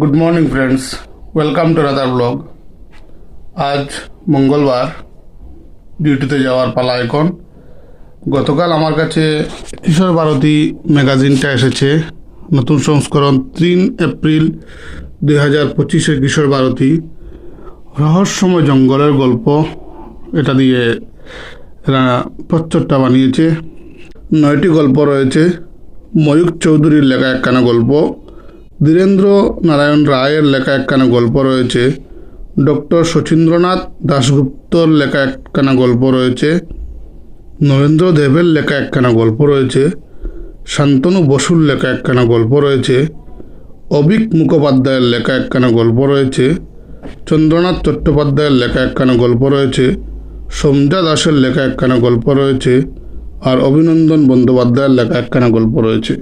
Good morning friends welcome to rather blog আজ মঙ্গলবার ডিউটিতে যাওয়ার পালা এখন। গতকাল আমার কাছে কিশোর ভারতী ম্যাগাজিনটা এসেছে। নতুন সংস্করণ তিন এপ্রিল দুই হাজার পঁচিশে কিশোর ভারতী। রহস্যময় জঙ্গলের গল্প। এটা দিয়ে এরা প্রচ্ছদটা বানিয়েছে। নয়টি গল্প রয়েছে। ময়ূক চৌধুরীর লেখা একখানা গল্প। ধীরেন্দ্র নারায়ণ রায়ের লেখা একখানা গল্প রয়েছে। ডক্টর শচীন্দ্রনাথ দাশগুপ্তর লেখা একখানা গল্প রয়েছে। নরেন্দ্র দেবের লেখা একখানা গল্প রয়েছে। শান্তনু বসুর লেখা একখানা গল্প রয়েছে। অবিক মুখোপাধ্যায়ের লেখা একখানা গল্প রয়েছে। চন্দ্রনাথ চট্টোপাধ্যায়ের লেখা একখানা গল্প রয়েছে। সোমজা দাসের লেখা একখানা গল্প রয়েছে। আর অভিনন্দন বন্দ্যোপাধ্যায়ের লেখা একখানা গল্প রয়েছে।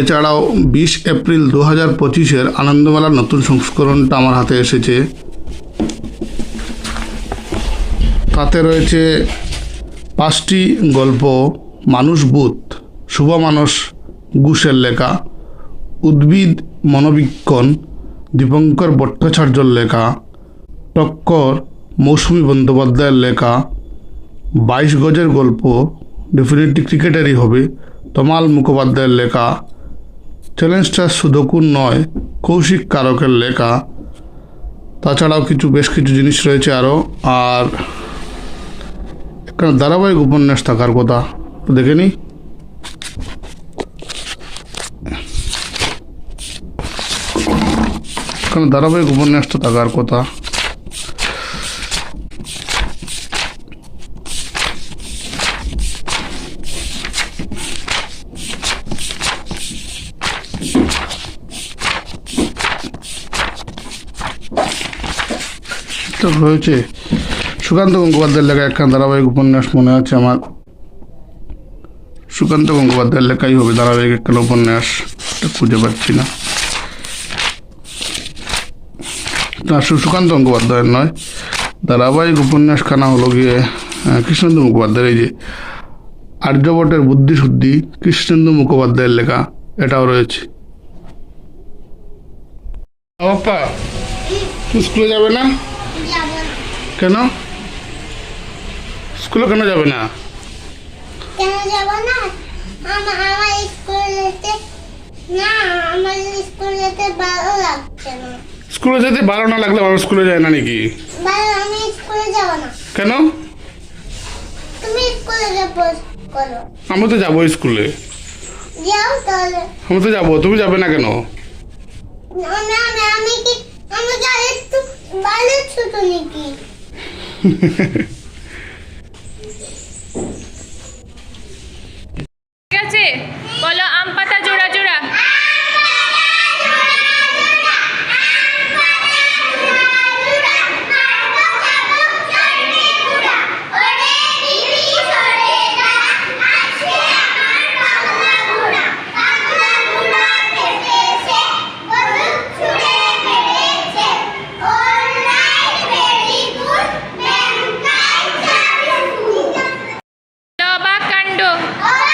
এছাড়াও বিশ এপ্রিল দু হাজার পঁচিশের আনন্দমেলার নতুন সংস্করণটা আমার হাতে এসেছে। তাতে রয়েছে পাঁচটি গল্প, মানুষ বুথ শুভ মানস ঘোষের লেখা, উদ্ভিদ মনোবীক্ষণ, দীপঙ্কর ভট্টাচার্যর লেখা, টক্কর মৌসুমী বন্দ্যোপাধ্যায়ের লেখা বাইশ গজের গল্প ডেফিনেটলি ক্রিকেটারই হবে। তমাল মুখোপাধ্যায়ের লেখা চ্যালেঞ্জটা সুদকুর নয়, কৌশিক কারকের লেখা। তাছাড়াও কিছু, বেশ কিছু জিনিস রয়েছে আরও আর একটা ধারাবাহিক উপন্যাস থাকার কথা। দেখে নি। এখানে ধারাবাহিক উপন্যাসটা থাকার কথা। তো রয়েছে সুকান্ত গঙ্গোপাধ্যায়ের লেখা একখান ধারাবাহিক উপন্যাস মনে আছে আমার সুকান্ত গঙ্গোপাধ্যায়ের লেখাই হবে ধারাবাহিক একখান উপন্যাস খুঁজে পাচ্ছি না সুকান্ত গঙ্গোপাধ্যায়ের নয় ধারাবাহিক উপন্যাস খানা হলো গিয়ে কৃষ্ণেন্দু মুখোপাধ্যায়ের এই যে আর্যভট্টের বুদ্ধিশুদ্ধি কৃষ্ণেন্দু মুখোপাধ্যায়ের লেখা এটাও রয়েছে বাপ্পা স্কুলে যাবে না। কেন? স্কুলে কেন যাবে না? কেন যাব না? আমার স্কুলে যেতে না আমার স্কুলে ভালো লাগছে না। স্কুলে যেতে ভালো না লাগলে আমার স্কুলে যায় না নাকি? আমি স্কুলে যাব না। কেন? তুমি স্কুলে যাব করো। আমি তো যাব স্কুলে। যাও তাহলে। আমি তো যাব তুমি যাবে না কেন? আমি কি আমি আর একটু ভালো ছোট নাকি? heh heh ছোট